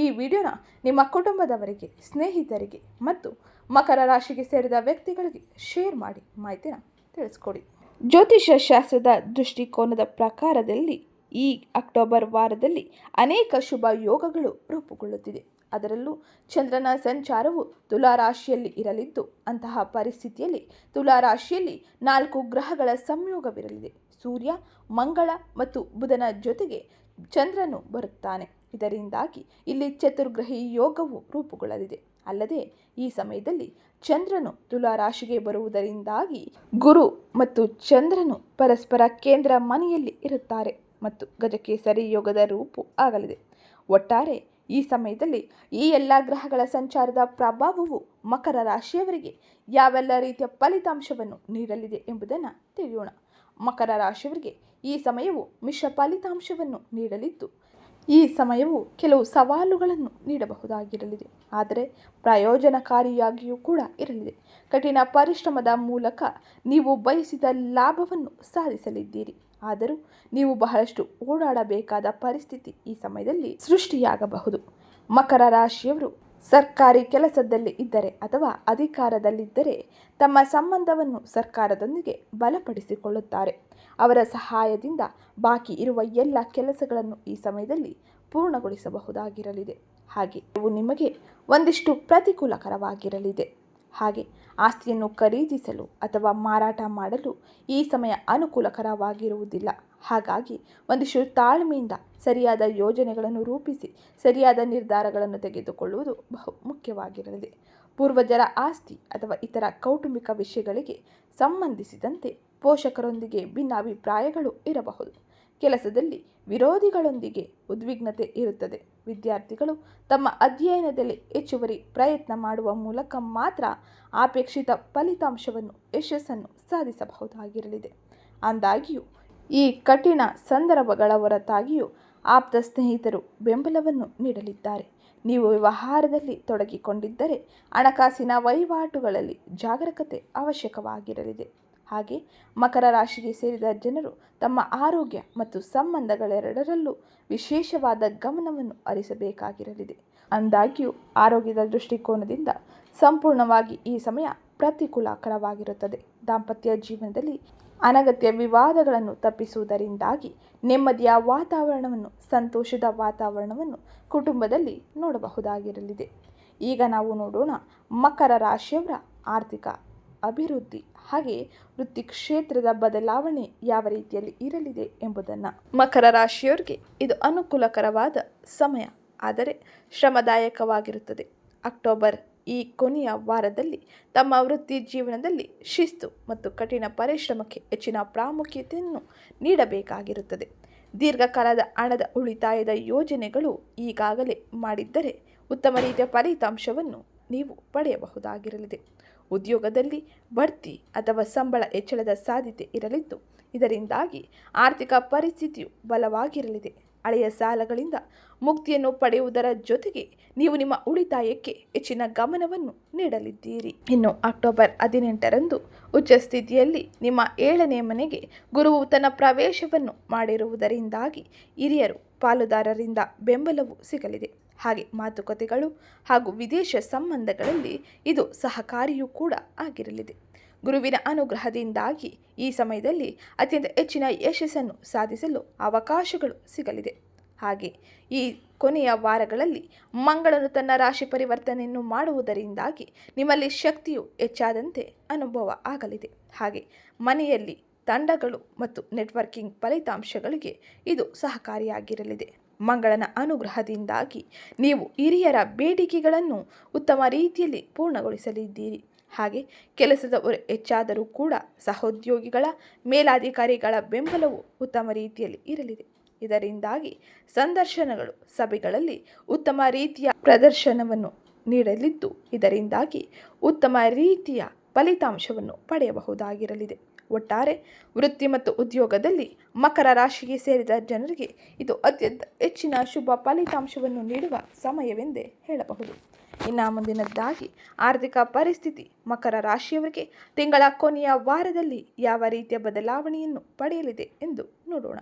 ಈ ವಿಡಿಯೋನ ನಿಮ್ಮ ಕುಟುಂಬದವರಿಗೆ, ಸ್ನೇಹಿತರಿಗೆ ಮತ್ತು ಮಕರ ರಾಶಿಗೆ ಸೇರಿದ ವ್ಯಕ್ತಿಗಳಿಗೆ ಶೇರ್ ಮಾಡಿ ಮಾಹಿತಿನ ತಿಳಿಸ್ಕೊಡಿ. ಜ್ಯೋತಿಷ್ಯ ಶಾಸ್ತ್ರದ ದೃಷ್ಟಿಕೋನದ ಪ್ರಕಾರದಲ್ಲಿ ಈ ಅಕ್ಟೋಬರ್ ವಾರದಲ್ಲಿ ಅನೇಕ ಶುಭ ಯೋಗಗಳು ರೂಪುಗೊಳ್ಳುತ್ತಿದೆ. ಅದರಲ್ಲೂ ಚಂದ್ರನ ಸಂಚಾರವು ತುಲಾರಾಶಿಯಲ್ಲಿ ಇರಲಿದ್ದು, ಅಂತಹ ಪರಿಸ್ಥಿತಿಯಲ್ಲಿ ತುಲಾರಾಶಿಯಲ್ಲಿ ನಾಲ್ಕು ಗ್ರಹಗಳ ಸಂಯೋಗವಿರಲಿದೆ. ಸೂರ್ಯ, ಮಂಗಳ ಮತ್ತು ಬುಧನ ಜೊತೆಗೆ ಚಂದ್ರನು ಬರುತ್ತಾನೆ. ಇದರಿಂದಾಗಿ ಇಲ್ಲಿ ಚತುರ್ಗ್ರಹಿ ಯೋಗವು ರೂಪುಗೊಳ್ಳಲಿದೆ. ಅಲ್ಲದೆ ಈ ಸಮಯದಲ್ಲಿ ಚಂದ್ರನು ತುಲಾರಾಶಿಗೆ ಬರುವುದರಿಂದಾಗಿ ಗುರು ಮತ್ತು ಚಂದ್ರನು ಪರಸ್ಪರ ಕೇಂದ್ರ ಮನೆಯಲ್ಲಿ ಇರುತ್ತಾರೆ ಮತ್ತು ಗಜಕೇಸರಿ ಯೋಗದ ರೂಪು ಆಗಲಿದೆ. ಒಟ್ಟಾರೆ ಈ ಸಮಯದಲ್ಲಿ ಈ ಎಲ್ಲ ಗ್ರಹಗಳ ಸಂಚಾರದ ಪ್ರಭಾವವು ಮಕರ ರಾಶಿಯವರಿಗೆ ಯಾವೆಲ್ಲ ರೀತಿಯ ಫಲಿತಾಂಶವನ್ನು ನೀಡಲಿದೆ ಎಂಬುದನ್ನು ತಿಳಿಯೋಣ. ಮಕರ ರಾಶಿಯವರಿಗೆ ಈ ಸಮಯವು ಮಿಶ್ರ ಫಲಿತಾಂಶವನ್ನು ನೀಡಲಿದ್ದು ಈ ಸಮಯವು ಕೆಲವು ಸವಾಲುಗಳನ್ನು ನೀಡಬಹುದಾಗಿರಲಿದೆ, ಆದರೆ ಪ್ರಯೋಜನಕಾರಿಯಾಗಿಯೂ ಕೂಡ ಇರಲಿದೆ. ಕಠಿಣ ಪರಿಶ್ರಮದ ಮೂಲಕ ನೀವು ಬಯಸಿದ ಲಾಭವನ್ನು ಸಾಧಿಸಲಿದ್ದೀರಿ, ಆದರೂ ನೀವು ಬಹಳಷ್ಟು ಓಡಾಡಬೇಕಾದ ಪರಿಸ್ಥಿತಿ ಈ ಸಮಯದಲ್ಲಿ ಸೃಷ್ಟಿಯಾಗಬಹುದು. ಮಕರ ರಾಶಿಯವರು ಸರ್ಕಾರಿ ಕೆಲಸದಲ್ಲಿ ಇದ್ದರೆ ಅಥವಾ ಅಧಿಕಾರದಲ್ಲಿದ್ದರೆ ತಮ್ಮ ಸಂಬಂಧವನ್ನು ಸರ್ಕಾರದೊಂದಿಗೆ ಬಲಪಡಿಸಿಕೊಳ್ಳುತ್ತಾರೆ. ಅವರ ಸಹಾಯದಿಂದ ಬಾಕಿ ಇರುವ ಎಲ್ಲ ಕೆಲಸಗಳನ್ನು ಈ ಸಮಯದಲ್ಲಿ ಪೂರ್ಣಗೊಳಿಸಬಹುದಾಗಿರಲಿದೆ. ಹಾಗೆ ಇವು ನಿಮಗೆ ಒಂದಿಷ್ಟು ಪ್ರತಿಕೂಲಕರವಾಗಿರಲಿದೆ. ಹಾಗೆ ಆಸ್ತಿಯನ್ನು ಖರೀದಿಸಲು ಅಥವಾ ಮಾರಾಟ ಮಾಡಲು ಈ ಸಮಯ ಅನುಕೂಲಕರವಾಗಿರುವುದಿಲ್ಲ. ಹಾಗಾಗಿ ಒಂದಿಷ್ಟು ತಾಳ್ಮೆಯಿಂದ ಸರಿಯಾದ ಯೋಜನೆಗಳನ್ನು ರೂಪಿಸಿ ಸರಿಯಾದ ನಿರ್ಧಾರಗಳನ್ನು ತೆಗೆದುಕೊಳ್ಳುವುದು ಬಹು ಮುಖ್ಯವಾಗಿರಲಿದೆ. ಪೂರ್ವಜರ ಆಸ್ತಿ ಅಥವಾ ಇತರ ಕೌಟುಂಬಿಕ ವಿಷಯಗಳಿಗೆ ಸಂಬಂಧಿಸಿದಂತೆ ಪೋಷಕರೊಂದಿಗೆ ಭಿನ್ನಾಭಿಪ್ರಾಯಗಳು ಇರಬಹುದು. ಕೆಲಸದಲ್ಲಿ ವಿರೋಧಿಗಳೊಂದಿಗೆ ಉದ್ವಿಗ್ನತೆ ಇರುತ್ತದೆ. ವಿದ್ಯಾರ್ಥಿಗಳು ತಮ್ಮ ಅಧ್ಯಯನದಲ್ಲಿ ಹೆಚ್ಚುವರಿ ಪ್ರಯತ್ನ ಮಾಡುವ ಮೂಲಕ ಮಾತ್ರ ಅಪೇಕ್ಷಿತ ಫಲಿತಾಂಶವನ್ನು, ಯಶಸ್ಸನ್ನು ಸಾಧಿಸಬಹುದಾಗಿರಲಿದೆ. ಅಂದಾಗಿಯೂ, ಈ ಕಠಿಣ ಸಂದರ್ಭಗಳ ಹೊರತಾಗಿಯೂ ಆಪ್ತ ಸ್ನೇಹಿತರು ಬೆಂಬಲವನ್ನು ನೀಡಲಿದ್ದಾರೆ. ನೀವು ವ್ಯವಹಾರದಲ್ಲಿ ತೊಡಗಿಕೊಂಡಿದ್ದರೆ ಹಣಕಾಸಿನ ವಹಿವಾಟುಗಳಲ್ಲಿ ಜಾಗರೂಕತೆ ಅವಶ್ಯಕವಾಗಿರಲಿದೆ. ಹಾಗೆ ಮಕರ ರಾಶಿಗೆ ಸೇರಿದ ಜನರು ತಮ್ಮ ಆರೋಗ್ಯ ಮತ್ತು ಸಂಬಂಧಗಳೆರಡರಲ್ಲೂ ವಿಶೇಷವಾದ ಗಮನವನ್ನು ಹರಿಸಬೇಕಾಗಿರಲಿದೆ. ಅಂದಾಗ್ಯೂ ಆರೋಗ್ಯದ ದೃಷ್ಟಿಕೋನದಿಂದ ಸಂಪೂರ್ಣವಾಗಿ ಈ ಸಮಯ ಪ್ರತಿಕೂಲಕರವಾಗಿರುತ್ತದೆ. ದಾಂಪತ್ಯ ಜೀವನದಲ್ಲಿ ಅನಗತ್ಯ ವಿವಾದಗಳನ್ನು ತಪ್ಪಿಸುವುದರಿಂದಾಗಿ ನೆಮ್ಮದಿಯ ವಾತಾವರಣವನ್ನು, ಸಂತೋಷದ ವಾತಾವರಣವನ್ನು ಕುಟುಂಬದಲ್ಲಿ ನೋಡಬಹುದಾಗಿರಲಿದೆ. ಈಗ ನಾವು ನೋಡೋಣ ಮಕರ ರಾಶಿಯವರ ಆರ್ಥಿಕ ಅಭಿವೃದ್ಧಿ ಹಾಗೆ ವೃತ್ತಿ ಕ್ಷೇತ್ರದ ಬದಲಾವಣೆ ಯಾವ ರೀತಿಯಲ್ಲಿ ಇರಲಿದೆ ಎಂಬುದನ್ನು. ಮಕರ ರಾಶಿಯವರಿಗೆ ಇದು ಅನುಕೂಲಕರವಾದ ಸಮಯ. ಆದರೆ ಶ್ರಮದಾಯಕವಾಗಿರುತ್ತದೆ. ಅಕ್ಟೋಬರ್ ಈ ಕೊನೆಯ ವಾರದಲ್ಲಿ ತಮ್ಮ ವೃತ್ತಿ ಜೀವನದಲ್ಲಿ ಶಿಸ್ತು ಮತ್ತು ಕಠಿಣ ಪರಿಶ್ರಮಕ್ಕೆ ಹೆಚ್ಚಿನ ಪ್ರಾಮುಖ್ಯತೆಯನ್ನು ನೀಡಬೇಕಾಗಿರುತ್ತದೆ. ದೀರ್ಘಕಾಲದ ಹಣದ ಉಳಿತಾಯದ ಯೋಜನೆಗಳು ಈಗಾಗಲೇ ಮಾಡಿದ್ದರೆ ಉತ್ತಮ ರೀತಿಯ ಫಲಿತಾಂಶವನ್ನು ನೀವು ಪಡೆಯಬಹುದಾಗಿರಲಿದೆ. ಉದ್ಯೋಗದಲ್ಲಿ ಬಡ್ತಿ ಅಥವಾ ಸಂಬಳ ಹೆಚ್ಚಳದ ಸಾಧ್ಯತೆ ಇರಲಿದ್ದು, ಇದರಿಂದಾಗಿ ಆರ್ಥಿಕ ಪರಿಸ್ಥಿತಿಯು ಬಲವಾಗಿರಲಿದೆ. ಹಳೆಯ ಸಾಲಗಳಿಂದ ಮುಕ್ತಿಯನ್ನು ಪಡೆಯುವುದರ ಜೊತೆಗೆ ನೀವು ನಿಮ್ಮ ಉಳಿತಾಯಕ್ಕೆ ಹೆಚ್ಚಿನ ಗಮನವನ್ನು ನೀಡಲಿದ್ದೀರಿ. ಇನ್ನು ಅಕ್ಟೋಬರ್ ಹದಿನೆಂಟರಂದು ಉಚ್ಚ ಸ್ಥಿತಿಯಲ್ಲಿ ನಿಮ್ಮ ಏಳನೇ ಮನೆಗೆ ಗುರುವು ತನ್ನ ಪ್ರವೇಶವನ್ನು ಮಾಡಿರುವುದರಿಂದಾಗಿ ಹಿರಿಯರು ಪಾಲುದಾರರಿಂದ ಬೆಂಬಲವು ಸಿಗಲಿದೆ. ಹಾಗೆ ಮಾತುಕತೆಗಳು ಹಾಗೂ ವಿದೇಶ ಸಂಬಂಧಗಳಲ್ಲಿ ಇದು ಸಹಕಾರಿಯೂ ಕೂಡ ಆಗಿರಲಿದೆ. ಗುರುವಿನ ಅನುಗ್ರಹದಿಂದಾಗಿ ಈ ಸಮಯದಲ್ಲಿ ಅತ್ಯಂತ ಹೆಚ್ಚಿನ ಯಶಸ್ಸನ್ನು ಸಾಧಿಸಲು ಅವಕಾಶಗಳು ಸಿಗಲಿದೆ. ಹಾಗೆ ಈ ಕೊನೆಯ ವಾರಗಳಲ್ಲಿ ಮಂಗಳನು ತನ್ನ ರಾಶಿ ಪರಿವರ್ತನೆಯನ್ನು ಮಾಡುವುದರಿಂದಾಗಿ ನಿಮ್ಮಲ್ಲಿ ಶಕ್ತಿಯು ಹೆಚ್ಚಾದಂತೆ ಅನುಭವ ಆಗಲಿದೆ. ಹಾಗೆ ಮನೆಯಲ್ಲಿ ತಂಡಗಳು ಮತ್ತು ನೆಟ್ವರ್ಕಿಂಗ್ ಫಲಿತಾಂಶಗಳಿಗೆ ಇದು ಸಹಕಾರಿಯಾಗಿರಲಿದೆ. ಮಂಗಳನ ಅನುಗ್ರಹದಿಂದಾಗಿ ನೀವು ಹಿರಿಯರ ಬೇಡಿಕೆಗಳನ್ನು ಉತ್ತಮ ರೀತಿಯಲ್ಲಿ ಪೂರ್ಣಗೊಳಿಸಲಿದ್ದೀರಿ. ಹಾಗೆ ಕೆಲಸದ ಹೆಚ್ಚಾದರೂ ಕೂಡ ಸಹೋದ್ಯೋಗಿಗಳ ಮೇಲಾಧಿಕಾರಿಗಳ ಬೆಂಬಲವು ಉತ್ತಮ ರೀತಿಯಲ್ಲಿ ಇರಲಿದೆ. ಇದರಿಂದಾಗಿ ಸಂದರ್ಶನಗಳು ಸಭೆಗಳಲ್ಲಿ ಉತ್ತಮ ರೀತಿಯ ಪ್ರದರ್ಶನವನ್ನು ನೀಡಲಿದ್ದು, ಇದರಿಂದಾಗಿ ಉತ್ತಮ ರೀತಿಯ ಫಲಿತಾಂಶವನ್ನು ಪಡೆಯಬಹುದಾಗಿರಲಿದೆ. ಒಟ್ಟಾರೆ ವೃತ್ತಿ ಮತ್ತು ಉದ್ಯೋಗದಲ್ಲಿ ಮಕರ ರಾಶಿಗೆ ಸೇರಿದ ಜನರಿಗೆ ಇದು ಅತ್ಯಂತ ಹೆಚ್ಚಿನ ಶುಭ ಫಲಿತಾಂಶವನ್ನು ನೀಡುವ ಸಮಯವೆಂದೇ ಹೇಳಬಹುದು. ಇನ್ನು ಮುಂದಿನದ್ದಾಗಿ, ಆರ್ಥಿಕ ಪರಿಸ್ಥಿತಿ, ಮಕರ ರಾಶಿಯವರಿಗೆ ತಿಂಗಳ ಕೊನೆಯ ವಾರದಲ್ಲಿ ಯಾವ ರೀತಿಯ ಬದಲಾವಣೆಯನ್ನು ಪಡೆಯಲಿದೆ ಎಂದು ನೋಡೋಣ.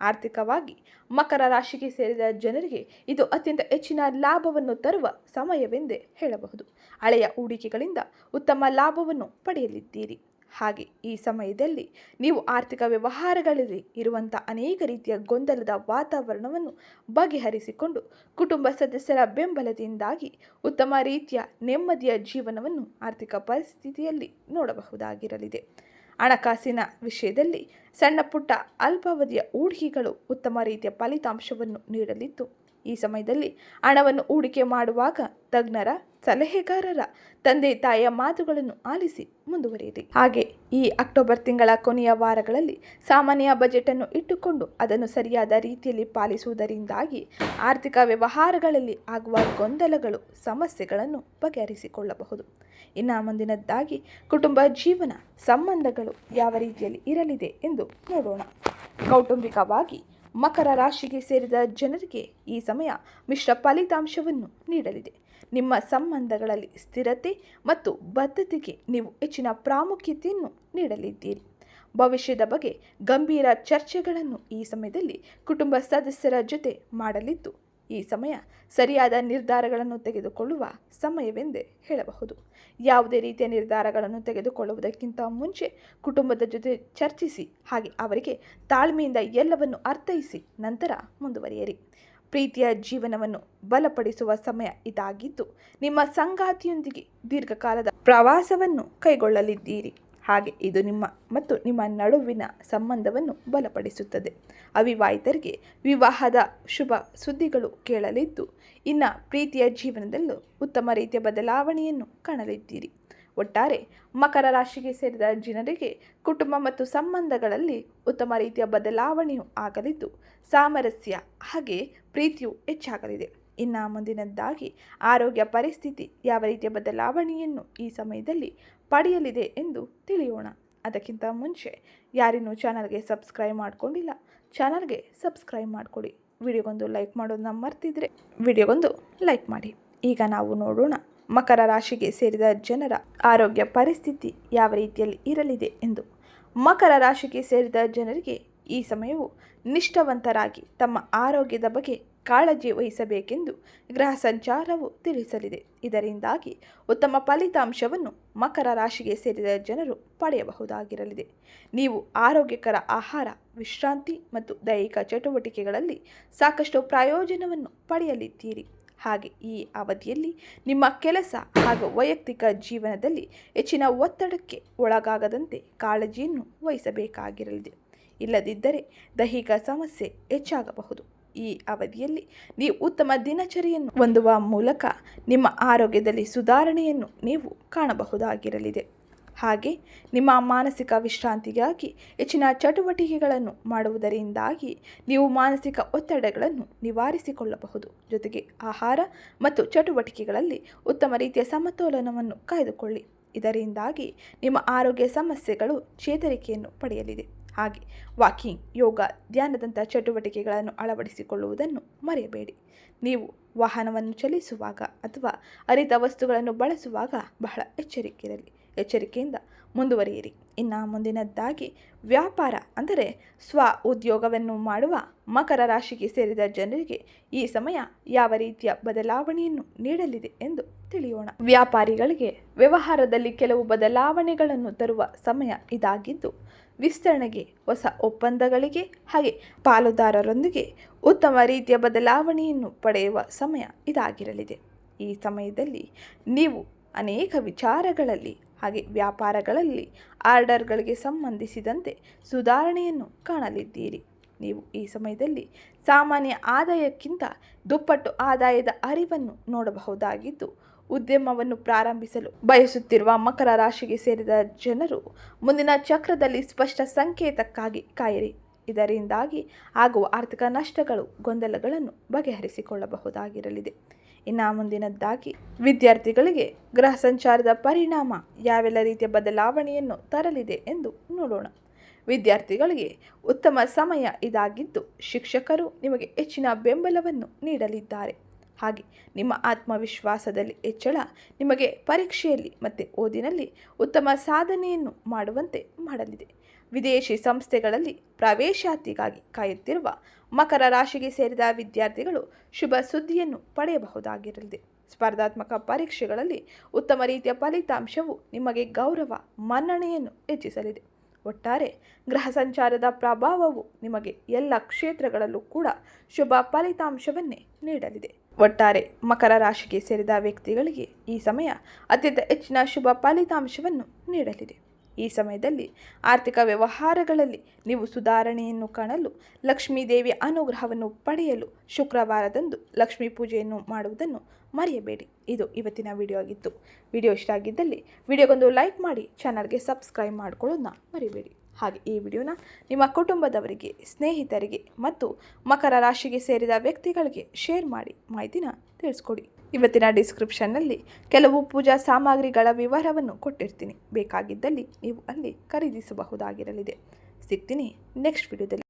ಆರ್ಥಿಕವಾಗಿ ಮಕರ ರಾಶಿಗೆ ಸೇರಿದ ಜನರಿಗೆ ಇದು ಅತ್ಯಂತ ಹೆಚ್ಚಿನ ಲಾಭವನ್ನು ತರುವ ಸಮಯವೆಂದೇ ಹೇಳಬಹುದು. ಹಳೆಯ ಹೂಡಿಕೆಗಳಿಂದ ಉತ್ತಮ ಲಾಭವನ್ನು ಪಡೆಯಲಿದ್ದೀರಿ. ಹಾಗೆ ಈ ಸಮಯದಲ್ಲಿ ನೀವು ಆರ್ಥಿಕ ವ್ಯವಹಾರಗಳಲ್ಲಿ ಇರುವಂಥ ಅನೇಕ ರೀತಿಯ ಗೊಂದಲದ ವಾತಾವರಣವನ್ನು ಬಗೆಹರಿಸಿಕೊಂಡು ಕುಟುಂಬ ಸದಸ್ಯರ ಬೆಂಬಲದಿಂದಾಗಿ ಉತ್ತಮ ರೀತಿಯ ನೆಮ್ಮದಿಯ ಜೀವನವನ್ನು ಆರ್ಥಿಕ ಪರಿಸ್ಥಿತಿಯಲ್ಲಿ ನೋಡಬಹುದಾಗಿರಲಿದೆ. ಹಣಕಾಸಿನ ವಿಷಯದಲ್ಲಿ ಸಣ್ಣ ಪುಟ್ಟ ಅಲ್ಪಾವಧಿಯ ಹೂಡಿಕೆಗಳು ಉತ್ತಮ ರೀತಿಯ ಫಲಿತಾಂಶವನ್ನು ನೀಡಲಿದ್ದು ಈ ಸಮಯದಲ್ಲಿ ಹಣವನ್ನು ಹೂಡಿಕೆ ಮಾಡುವಾಗ ತಜ್ಞರ, ಸಲಹೆಗಾರರ, ತಂದೆ ತಾಯಿಯ ಮಾತುಗಳನ್ನು ಆಲಿಸಿ ಮುಂದುವರಿಯಿರಿ. ಹಾಗೆ ಈ ಅಕ್ಟೋಬರ್ ತಿಂಗಳ ಕೊನೆಯ ವಾರಗಳಲ್ಲಿ ಸಾಮಾನ್ಯ ಬಜೆಟನ್ನು ಇಟ್ಟುಕೊಂಡು ಅದನ್ನು ಸರಿಯಾದ ರೀತಿಯಲ್ಲಿ ಪಾಲಿಸುವುದರಿಂದಾಗಿ ಆರ್ಥಿಕ ವ್ಯವಹಾರಗಳಲ್ಲಿ ಆಗುವ ಗೊಂದಲಗಳು, ಸಮಸ್ಯೆಗಳನ್ನು ಬಗೆಹರಿಸಿಕೊಳ್ಳಬಹುದು. ಇನ್ನು ಮುಂದಿನದ್ದಾಗಿ ಕುಟುಂಬ ಜೀವನ ಸಂಬಂಧಗಳು ಯಾವ ರೀತಿಯಲ್ಲಿ ಇರಲಿದೆ ಎಂದು ನೋಡೋಣ. ಕೌಟುಂಬಿಕವಾಗಿ ಮಕರ ರಾಶಿಗೆ ಸೇರಿದ ಜನರಿಗೆ ಈ ಸಮಯ ಮಿಶ್ರ ಫಲಿತಾಂಶವನ್ನು ನೀಡಲಿದೆ. ನಿಮ್ಮ ಸಂಬಂಧಗಳಲ್ಲಿ ಸ್ಥಿರತೆ ಮತ್ತು ಬದ್ಧತೆಗೆ ನೀವು ಹೆಚ್ಚಿನ ಪ್ರಾಮುಖ್ಯತೆಯನ್ನು ನೀಡಲಿದ್ದೀರಿ. ಭವಿಷ್ಯದ ಬಗ್ಗೆ ಗಂಭೀರ ಚರ್ಚೆಗಳನ್ನು ಈ ಸಮಯದಲ್ಲಿ ಕುಟುಂಬ ಸದಸ್ಯರ ಜೊತೆ ಮಾಡಲಿದ್ದು ಈ ಸಮಯ ಸರಿಯಾದ ನಿರ್ಧಾರಗಳನ್ನು ತೆಗೆದುಕೊಳ್ಳುವ ಸಮಯವೆಂದೇ ಹೇಳಬಹುದು. ಯಾವುದೇ ರೀತಿಯ ನಿರ್ಧಾರಗಳನ್ನು ತೆಗೆದುಕೊಳ್ಳುವುದಕ್ಕಿಂತ ಮುಂಚೆ ಕುಟುಂಬದ ಜೊತೆ ಚರ್ಚಿಸಿ, ಹಾಗೆ ಅವರಿಗೆ ತಾಳ್ಮೆಯಿಂದ ಎಲ್ಲವನ್ನು ಅರ್ಥೈಸಿ ನಂತರ ಮುಂದುವರಿಯಿರಿ. ಪ್ರೀತಿಯ ಜೀವನವನ್ನು ಬಲಪಡಿಸುವ ಸಮಯ ಇದಾಗಿದ್ದು, ನಿಮ್ಮ ಸಂಗಾತಿಯೊಂದಿಗೆ ದೀರ್ಘಕಾಲದ ಪ್ರವಾಸವನ್ನು ಕೈಗೊಳ್ಳಲಿದ್ದೀರಿ. ಹಾಗೆ ಇದು ನಿಮ್ಮ ಮತ್ತು ನಿಮ್ಮ ನಡುವಿನ ಸಂಬಂಧವನ್ನು ಬಲಪಡಿಸುತ್ತದೆ. ಅವಿವಾಹಿತರಿಗೆ ವಿವಾಹದ ಶುಭ ಸುದ್ದಿಗಳು ಕೇಳಲಿದ್ದು, ಇನ್ನು ಪ್ರೀತಿಯ ಜೀವನದಲ್ಲೂ ಉತ್ತಮ ರೀತಿಯ ಬದಲಾವಣೆಯನ್ನು ಕಾಣಲಿದ್ದೀರಿ. ಒಟ್ಟಾರೆ, ಮಕರ ರಾಶಿಗೆ ಸೇರಿದ ಜನರಿಗೆ ಕುಟುಂಬ ಮತ್ತು ಸಂಬಂಧಗಳಲ್ಲಿ ಉತ್ತಮ ರೀತಿಯ ಬದಲಾವಣೆಯು ಆಗಲಿದ್ದು, ಸಾಮರಸ್ಯ ಹಾಗೆ ಪ್ರೀತಿಯು ಹೆಚ್ಚಾಗಲಿದೆ. ಇನ್ನು ಮುಂದಿನದ್ದಾಗಿ ಆರೋಗ್ಯ ಪರಿಸ್ಥಿತಿ ಯಾವ ರೀತಿಯ ಬದಲಾವಣೆಯನ್ನು ಈ ಸಮಯದಲ್ಲಿ ಪಡೆಯಲಿದೆ ಎಂದು ತಿಳಿಯೋಣ. ಅದಕ್ಕಿಂತ ಮುಂಚೆ ಯಾರಿನ್ನೂ ಚಾನಲ್ಗೆ ಸಬ್ಸ್ಕ್ರೈಬ್ ಮಾಡಿಕೊಂಡಿಲ್ಲ, ಚಾನಲ್ಗೆ ಸಬ್ಸ್ಕ್ರೈಬ್ ಮಾಡಿಕೊಡಿ. ವಿಡಿಯೋಗೊಂದು ಲೈಕ್ ಮಾಡೋದನ್ನ ಮರ್ತಿದ್ರೆ ವಿಡಿಯೋಗೊಂದು ಲೈಕ್ ಮಾಡಿ. ಈಗ ನಾವು ನೋಡೋಣ ಮಕರ ರಾಶಿಗೆ ಸೇರಿದ ಜನರ ಆರೋಗ್ಯ ಪರಿಸ್ಥಿತಿ ಯಾವ ರೀತಿಯಲ್ಲಿ ಇರಲಿದೆ ಎಂದು. ಮಕರ ರಾಶಿಗೆ ಸೇರಿದ ಜನರಿಗೆ ಈ ಸಮಯವು ನಿಷ್ಠಾವಂತರಾಗಿ ತಮ್ಮ ಆರೋಗ್ಯದ ಬಗ್ಗೆ ಕಾಳಜಿ ವಹಿಸಬೇಕೆಂದು ಗ್ರಹ ಸಂಚಾರವು ತಿಳಿಸಲಿದೆ. ಇದರಿಂದಾಗಿ ಉತ್ತಮ ಫಲಿತಾಂಶವನ್ನು ಮಕರ ರಾಶಿಗೆ ಸೇರಿದ ಜನರು ಪಡೆಯಬಹುದಾಗಿರಲಿದೆ. ನೀವು ಆರೋಗ್ಯಕರ ಆಹಾರ, ವಿಶ್ರಾಂತಿ ಮತ್ತು ದೈಹಿಕ ಚಟುವಟಿಕೆಗಳಲ್ಲಿ ಸಾಕಷ್ಟು ಪ್ರಯೋಜನವನ್ನು ಪಡೆಯಲಿದ್ದೀರಿ. ಹಾಗೆ ಈ ಅವಧಿಯಲ್ಲಿ ನಿಮ್ಮ ಕೆಲಸ ಹಾಗೂ ವೈಯಕ್ತಿಕ ಜೀವನದಲ್ಲಿ ಹೆಚ್ಚಿನ ಒತ್ತಡಕ್ಕೆ ಒಳಗಾಗದಂತೆ ಕಾಳಜಿಯನ್ನು ವಹಿಸಬೇಕಾಗಿರಲಿದೆ. ಇಲ್ಲದಿದ್ದರೆ ದೈಹಿಕ ಸಮಸ್ಯೆ ಹೆಚ್ಚಾಗಬಹುದು. ಈ ಅವಧಿಯಲ್ಲಿ ನೀವು ಉತ್ತಮ ದಿನಚರಿಯನ್ನು ಹೊಂದುವ ಮೂಲಕ ನಿಮ್ಮ ಆರೋಗ್ಯದಲ್ಲಿ ಸುಧಾರಣೆಯನ್ನು ನೀವು ಕಾಣಬಹುದಾಗಿರಲಿದೆ. ಹಾಗೆ ನಿಮ್ಮ ಮಾನಸಿಕ ವಿಶ್ರಾಂತಿಗಾಗಿ ಹೆಚ್ಚಿನ ಚಟುವಟಿಕೆಗಳನ್ನು ಮಾಡುವುದರಿಂದಾಗಿ ನೀವು ಮಾನಸಿಕ ಒತ್ತಡಗಳನ್ನು ನಿವಾರಿಸಿಕೊಳ್ಳಬಹುದು. ಜೊತೆಗೆ ಆಹಾರ ಮತ್ತು ಚಟುವಟಿಕೆಗಳಲ್ಲಿ ಉತ್ತಮ ರೀತಿಯ ಸಮತೋಲನವನ್ನು ಕಾಯ್ದುಕೊಳ್ಳಿ. ಇದರಿಂದಾಗಿ ನಿಮ್ಮ ಆರೋಗ್ಯ ಸಮಸ್ಯೆಗಳು ಚೇತರಿಕೆಯನ್ನು ಪಡೆಯಲಿದೆ. ಹಾಗೆ. ವಾಕಿಂಗ್, ಯೋಗ ಧ್ಯಾನದಂಥ ಚಟುವಟಿಕೆಗಳನ್ನು ಅಳವಡಿಸಿಕೊಳ್ಳುವುದನ್ನು ಮರೆಯಬೇಡಿ. ನೀವು ವಾಹನವನ್ನು ಚಲಿಸುವಾಗ ಅಥವಾ ಅರಿತ ವಸ್ತುಗಳನ್ನು ಬಳಸುವಾಗ ಬಹಳ ಎಚ್ಚರಿಕೆಯಿರಲಿ ಎಚ್ಚರಿಕೆಯಿಂದ ಮುಂದುವರಿಯಿರಿ. ಇನ್ನು ಮುಂದಿನದ್ದಾಗಿ ವ್ಯಾಪಾರ ಅಂದರೆ ಸ್ವ ಉದ್ಯೋಗವನ್ನು ಮಾಡುವ ಮಕರ ರಾಶಿಗೆ ಸೇರಿದ ಜನರಿಗೆ ಈ ಸಮಯ ಯಾವ ರೀತಿಯ ಬದಲಾವಣೆಯನ್ನು ನೀಡಲಿದೆ ಎಂದು ತಿಳಿಯೋಣ. ವ್ಯಾಪಾರಿಗಳಿಗೆ ವ್ಯವಹಾರದಲ್ಲಿ ಕೆಲವು ಬದಲಾವಣೆಗಳನ್ನು ತರುವ ಸಮಯ ಇದಾಗಿದ್ದು ವಿಸ್ತರಣೆಗೆ, ಹೊಸ ಒಪ್ಪಂದಗಳಿಗೆ ಹಾಗೆ ಪಾಲುದಾರರೊಂದಿಗೆ ಉತ್ತಮ ರೀತಿಯ ಬದಲಾವಣೆಯನ್ನು ಪಡೆಯುವ ಸಮಯ ಇದಾಗಿರಲಿದೆ. ಈ ಸಮಯದಲ್ಲಿ ನೀವು ಅನೇಕ ವಿಚಾರಗಳಲ್ಲಿ ಹಾಗೆ ವ್ಯಾಪಾರಗಳಲ್ಲಿ ಆರ್ಡರ್ಗಳಿಗೆ ಸಂಬಂಧಿಸಿದಂತೆ ಸುಧಾರಣೆಯನ್ನು ಕಾಣಲಿದ್ದೀರಿ. ನೀವು ಈ ಸಮಯದಲ್ಲಿ ಸಾಮಾನ್ಯ ಆದಾಯಕ್ಕಿಂತ ದುಪ್ಪಟ್ಟು ಆದಾಯದ ಅರಿವನ್ನು ನೋಡಬಹುದಾಗಿದ್ದು ಉದ್ಯಮವನ್ನು ಪ್ರಾರಂಭಿಸಲು ಬಯಸುತ್ತಿರುವ ಮಕರ ರಾಶಿಗೆ ಸೇರಿದ ಜನರು ಮುಂದಿನ ಚಕ್ರದಲ್ಲಿ ಸ್ಪಷ್ಟ ಸಂಕೇತಕ್ಕಾಗಿ ಕಾಯಿರಿ. ಇದರಿಂದಾಗಿ ಆಗುವ ಆರ್ಥಿಕ ನಷ್ಟಗಳು, ಗೊಂದಲಗಳನ್ನು ಬಗೆಹರಿಸಿಕೊಳ್ಳಬಹುದಾಗಿರಲಿದೆ. ಇನ್ನು ಮುಂದಿನದ್ದಾಗಿ, ವಿದ್ಯಾರ್ಥಿಗಳಿಗೆ ಗ್ರಹ ಸಂಚಾರದ ಪರಿಣಾಮ ಯಾವೆಲ್ಲ ರೀತಿಯ ಬದಲಾವಣೆಯನ್ನು ತರಲಿದೆ ಎಂದು ನೋಡೋಣ. ವಿದ್ಯಾರ್ಥಿಗಳಿಗೆ ಉತ್ತಮ ಸಮಯ ಇದಾಗಿದ್ದು ಶಿಕ್ಷಕರು ನಿಮಗೆ ಹೆಚ್ಚಿನ ಬೆಂಬಲವನ್ನು ನೀಡಲಿದ್ದಾರೆ. ಹಾಗೆ ನಿಮ್ಮ ಆತ್ಮವಿಶ್ವಾಸದಲ್ಲಿ ಹೆಚ್ಚಳ, ನಿಮಗೆ ಪರೀಕ್ಷೆಯಲ್ಲಿ ಮತ್ತು ಓದಿನಲ್ಲಿ ಉತ್ತಮ ಸಾಧನೆಯನ್ನು ಮಾಡುವಂತೆ ಮಾಡಲಿದೆ. ವಿದೇಶಿ ಸಂಸ್ಥೆಗಳಲ್ಲಿ ಪ್ರವೇಶಾತಿಗಾಗಿ ಕಾಯುತ್ತಿರುವ ಮಕರ ರಾಶಿಗೆ ಸೇರಿದ ವಿದ್ಯಾರ್ಥಿಗಳು ಶುಭ ಸುದ್ದಿಯನ್ನು ಪಡೆಯಬಹುದಾಗಿರಲಿದೆ. ಸ್ಪರ್ಧಾತ್ಮಕ ಪರೀಕ್ಷೆಗಳಲ್ಲಿ ಉತ್ತಮ ರೀತಿಯ ಫಲಿತಾಂಶವು ನಿಮಗೆ ಗೌರವ, ಮನ್ನಣೆಯನ್ನು ಹೆಚ್ಚಿಸಲಿದೆ. ಒಟ್ಟಾರೆ ಗ್ರಹ ಸಂಚಾರದ ಪ್ರಭಾವವು ನಿಮಗೆ ಎಲ್ಲ ಕ್ಷೇತ್ರಗಳಲ್ಲೂ ಕೂಡ ಶುಭ ಫಲಿತಾಂಶವನ್ನೇ ನೀಡಲಿದೆ. ಒಟ್ಟಾರೆ ಮಕರ ರಾಶಿಗೆ ಸೇರಿದ ವ್ಯಕ್ತಿಗಳಿಗೆ ಈ ಸಮಯ ಅತ್ಯಂತ ಹೆಚ್ಚಿನ ಶುಭ ಫಲಿತಾಂಶವನ್ನು ನೀಡಲಿದೆ. ಈ ಸಮಯದಲ್ಲಿ ಆರ್ಥಿಕ ವ್ಯವಹಾರಗಳಲ್ಲಿ ನೀವು ಸುಧಾರಣೆಯನ್ನು ಕಾಣಲು ಲಕ್ಷ್ಮೀ ದೇವಿಯ ಅನುಗ್ರಹವನ್ನು ಪಡೆಯಲು ಶುಕ್ರವಾರದಂದು ಲಕ್ಷ್ಮೀ ಪೂಜೆಯನ್ನು ಮಾಡುವುದನ್ನು ಮರೆಯಬೇಡಿ. ಇದು ಇವತ್ತಿನ ವಿಡಿಯೋ ಆಗಿತ್ತು ವಿಡಿಯೋ ಇಷ್ಟ ಆಗಿದ್ದಲ್ಲಿ ವಿಡಿಯೋಗೊಂದು ಲೈಕ್ ಮಾಡಿ, ಚಾನಲ್ಗೆ ಸಬ್ಸ್ಕ್ರೈಬ್ ಮಾಡಿಕೊಳ್ಳೋದನ್ನ ಮರಿಬೇಡಿ. ಹಾಗೆ ಈ ವಿಡಿಯೋನ ನಿಮ್ಮ ಕುಟುಂಬದವರಿಗೆ, ಸ್ನೇಹಿತರಿಗೆ ಮತ್ತು ಮಕರ ರಾಶಿಗೆ ಸೇರಿದ ವ್ಯಕ್ತಿಗಳಿಗೆ ಶೇರ್ ಮಾಡಿ ಮಾಹಿತಿನ ತಿಳಿಸ್ಕೊಡಿ. ಇವತ್ತಿನ ಡಿಸ್ಕ್ರಿಪ್ಷನ್ನಲ್ಲಿ ಕೆಲವು ಪೂಜಾ ಸಾಮಗ್ರಿಗಳ ವಿವರವನ್ನು ಕೊಟ್ಟಿರ್ತೀನಿ. ಬೇಕಾಗಿದ್ದಲ್ಲಿ ನೀವು ಅಲ್ಲಿ ಖರೀದಿಸಬಹುದಾಗಿರಲಿದೆ. ಸಿಗ್ತೀನಿ ನೆಕ್ಸ್ಟ್ ವಿಡಿಯೋದಲ್ಲಿ.